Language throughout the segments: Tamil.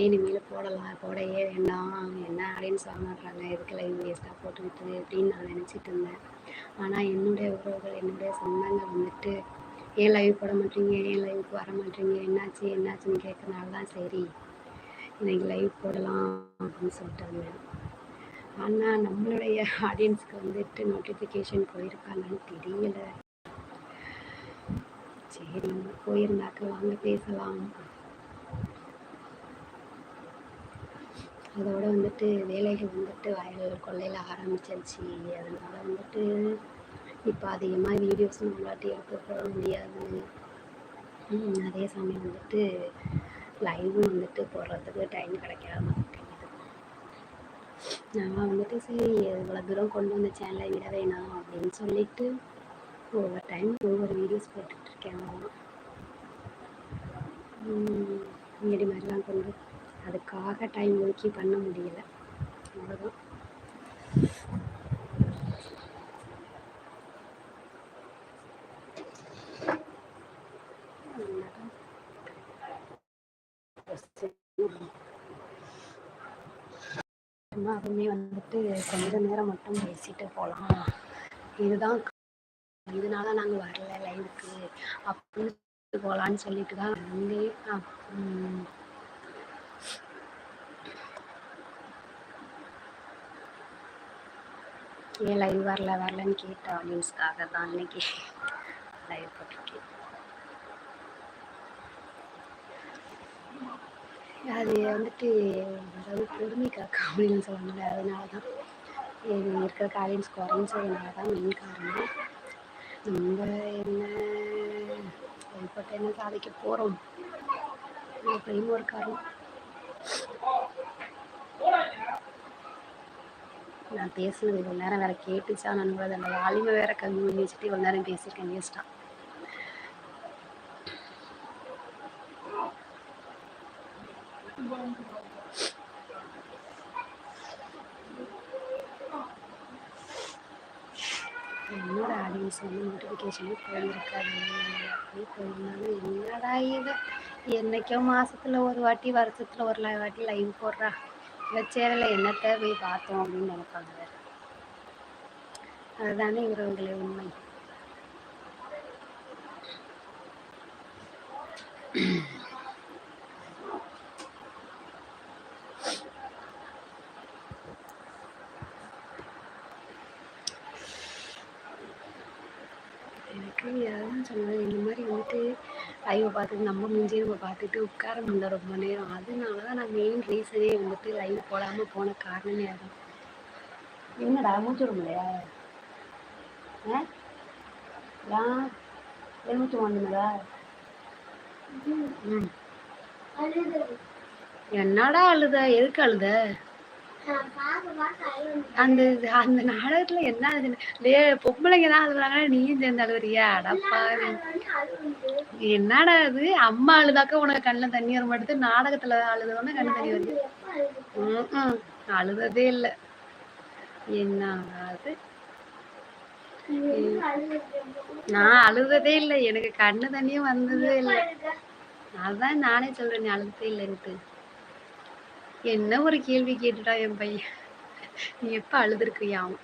இனிமேல் போடலாம். போடையே வேண்டாம். என்ன ஆடியன்ஸ் வாங்க மாட்றாங்க எதுக்கு லைவ் வேஸ்ட்டாக போட்டுக்கிட்டு அப்படின்னு நான் நினச்சிட்டு இருந்தேன். ஆனால் என்னுடைய உறவுகள் என்னுடைய சொந்தங்கள் வந்துட்டு ஏன் லைவ் போட மாட்டீங்க? ஏன் லைவுக்கு வர மாட்டீங்க? என்னாச்சு? என்னாச்சுன்னு கேட்கறனால தான் சரி இன்னைக்கு லைவ் போடலாம் அப்படின்னு சொல்லிட்டு வந்தேன் ஆனால் நம்மளுடைய ஆடியன்ஸ்க்கு வந்துட்டு நோட்டிஃபிகேஷன் போயிருக்காங்கன்னு தெரியல. சரி போயிருந்தாக்க வாங்க பேசலாம். அதோடு வந்துட்டு வேலைகள் வந்துட்டு வயல் கொள்ளையில் ஆரம்பிச்சிருச்சு. அதனால் வந்துட்டு இப்போ அதிகமாக வீடியோஸ் நம்மளாட்டி எடுக்க முடியாது. அதே சமயம் வந்துட்டு லைவும் வந்துட்டு போடுறதுக்கு டைம் கிடைக்காம மாட்டேங்குது நான் வந்துட்டு சரி இவ்வளோ தூரம் கொண்டு வந்த சேனலை விட வேணாம் அப்படின்னு சொல்லிட்டு ஒவ்வொரு டைம் ஒவ்வொரு வீடியோஸ் போட்டுட்ருக்கேன் அவ்வளோதான் முன்னாடி மாதிரிலாம் கொண்டு அதுக்காக டைம் ஒதுக்கி பண்ண முடியல. அவ்வளோதான் சும்மா அதுவுமே வந்துட்டு கொஞ்ச நேரம் மட்டும் பேசிட்டு போகலாம் இதுதான் இதனால நாங்கள் வரல லைவுக்கு அப்படின்னு போகலான்னு சொல்லிட்டு தான் வந்தேன் அப்~ ம், ஏன் லைவ் வரல வரலன்னு கேட்ட ஆடியன்ஸ்க்காக தான். இன்னைக்கு லைவ் போட்டிருக்கேன். அது வந்துட்டு அதாவது பொறுமை காக்க அப்படின்னு சொல்லுவாங்கல்ல அதனால தான் இது இருக்கிற ஆடியன்ஸ் குறைஞ்சதுனால தான் மெயின் காரணம். நம்ம என்ன இப்போ என்ன சாதிக்க போகிறோம் அப்படின்னு ஒரு காரணம். நான் பேசினது இவ்வளோ நேரம் வேற கேட்டுச்சா? நான் கூட அந்த வாலிமை வேற கம்மி பண்ணி வச்சுட்டு இவ்வளோ நேரம் பேசியிருக்கேன் வேஸ்ட்டாக என்னோட ஆடியன்ஸ் வந்து நோட்டிஃபிகேஷனே போயிருக்காது அப்படியே போயிருந்தாலும் என்னடா இது? என்னைக்கோ மாசத்துல ஒரு வாட்டி வருஷத்துல ஒரு வாட்டி லைவ் போடுறா. இந்த சேனலில் என்னத்த போய் பார்த்தோம் அப்படின்னு நினைப்பாங்க அதுதானே உறவுகளே உண்மை எனக்கு அதான் சொன்னது இந்த மாதிரி வந்துட்டு லைவை பார்த்துட்டு நம்ம மூஞ்சியை நம்ம பார்த்துட்டு உட்கார முடியல ரொம்ப நேரம். அதனால தான் நான் மெயின் ரீசனே வந்துட்டு லைவ் போடாமல் போன காரணமே அதான் என்னடா மூச்சு விட ஆ? ஏன் மூச்சு ம். என்னடா அழுத? எதுக்கு அழுத? அந்த அந்த நாடகத்துல என்ன ஆகுதுன்னு பொம்பளைங்க தான் அழுகுறாங்க நீயும் சேர்ந்து அழுவுறியா? அடப்பா என்னடா இது? அம்மா அழுதாக்க உனக்கு கண்ணுல தண்ணி வர மாட்டேது நாடகத்துல அழுதவொடனே கண்ணு தண்ணி வருது. உம் அழுததே இல்ல. என்ன அது நான் அழுததே இல்லை. எனக்கு கண்ணு தண்ணியும் வந்ததே இல்லை. அதான் நானே சொல்றேன் நீ அழுததே இல்லைன்ட்டு. என்ன ஒரு கேள்வி கேட்டுட்டா என் பையன்? நீ எப்ப அழுதுருக்கியாம்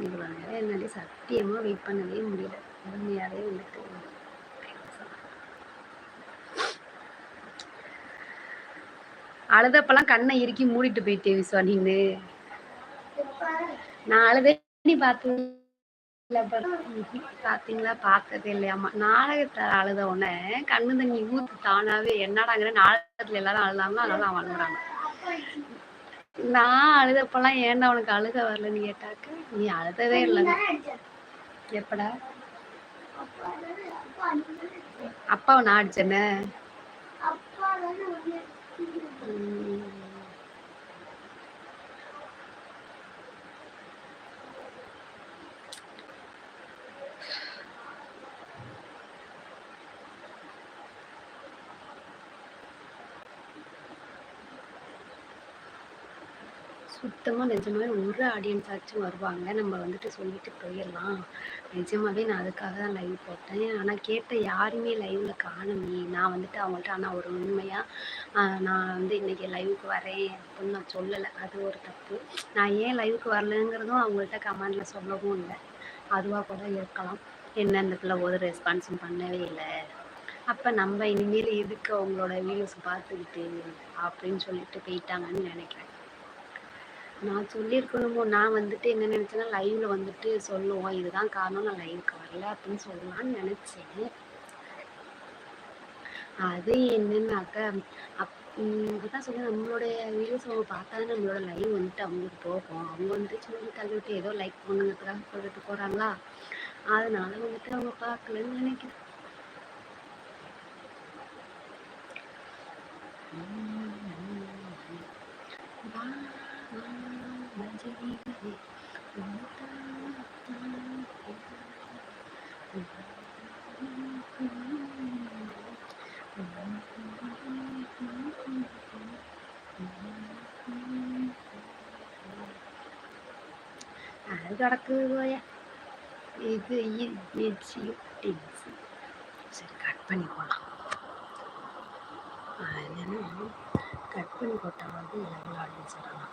இவ்வளோ என்னாலே சத்தியமா வெயிட் பண்ணவே முடியல. உண்மையாவே வந்துட்டு அழுதப்பெல்லாம் கண்ணை இறுக்கி மூடிட்டு போயிட்டே விஸ்வா நீங்க நான் அழுதே நீ பார்த்து பாத்தீங்களா? பார்த்ததே இல்லையாமா நாடகத்தை அழுத உடனே கண்ணு தண்ணி ஊத்து தானாவே என்னடாங்கிற நாடகத்துல எல்லாரும் அழுதாங்க அதனால அவன் அழுகுறாங்க நான் அழுதப்பெல்லாம் ஏன்டா உனக்கு அழுக வரலன்னு கேட்டாக்க நீ அழுதவே இல்லைங்க. எப்படா? அப்பாவை நான் அடிச்சேன்னு சுத்தமாக நிஜமாவே ஒரு ஆடியன்ஸ் ஆச்சும் வருவாங்க. நம்ம வந்துட்டு சொல்லிட்டு போயிடலாம். நிஜமாவே நான் அதுக்காக தான் லைவ் போட்டேன். ஆனால் கேட்ட யாருமே லைவ்ல காணுமே. நான் வந்துட்டு அவங்கள்ட்ட ஆனால் ஒரு உண்மையாக நான் வந்து இன்னைக்கு லைவுக்கு வரேன் அப்படின்னு நான் சொல்லலை. அது ஒரு தப்பு. நான் ஏன் லைவுக்கு வரலங்கிறதும் அவங்கள்ட்ட கமெண்ட்ல சொல்லவும் இல்லை. அதுவாக கூட இருக்கலாம். என்ன இந்த பிள்ளை ஒரு ரெஸ்பான்ஸும் பண்ணவே இல்லை. அப்போ நம்ம இனிமேல் எதுக்கு அவங்களோட வீடியோஸ் பார்த்துக்கிட்டு அப்படின்னு சொல்லிட்டு போயிட்டாங்கன்னு நினைக்கிறேன். நான் சொல்லியிருக்கணுமோ நான் வந்துட்டு என்ன நினச்சேன்னா லைவ்ல வந்துட்டு சொல்லுவோம். இதுதான் காரணம். நான் லைவுக்கு வரல அப்படின்னு சொல்லலாம்னு நினச்சேன். அது என்னன்னாக்க அப் அதான் சொல்ல நம்மளுடைய வீடியோஸ் அவங்க பார்த்தா நம்மளோட லைவ் வந்துட்டு அவங்களுக்கு போகும். அவங்க வந்துட்டு சும்மா தள்ளி விட்டு ஏதோ லைக் பண்ணுங்கிறதுக்காக சொல்லிட்டு போகிறாங்களா அதனால வந்துட்டு அவங்க பார்க்கலன்னு நினைக்கிறேன். Bye. வா, மஞ்சளிலே அது கிடக்குது போய இது யூடியூப் சரி கட் பண்ணி போகலாம் என்னன்னா கட் பண்ணி போட்டால் வந்து எவ்வளோ ஆடியன்ஸ் வரலாம்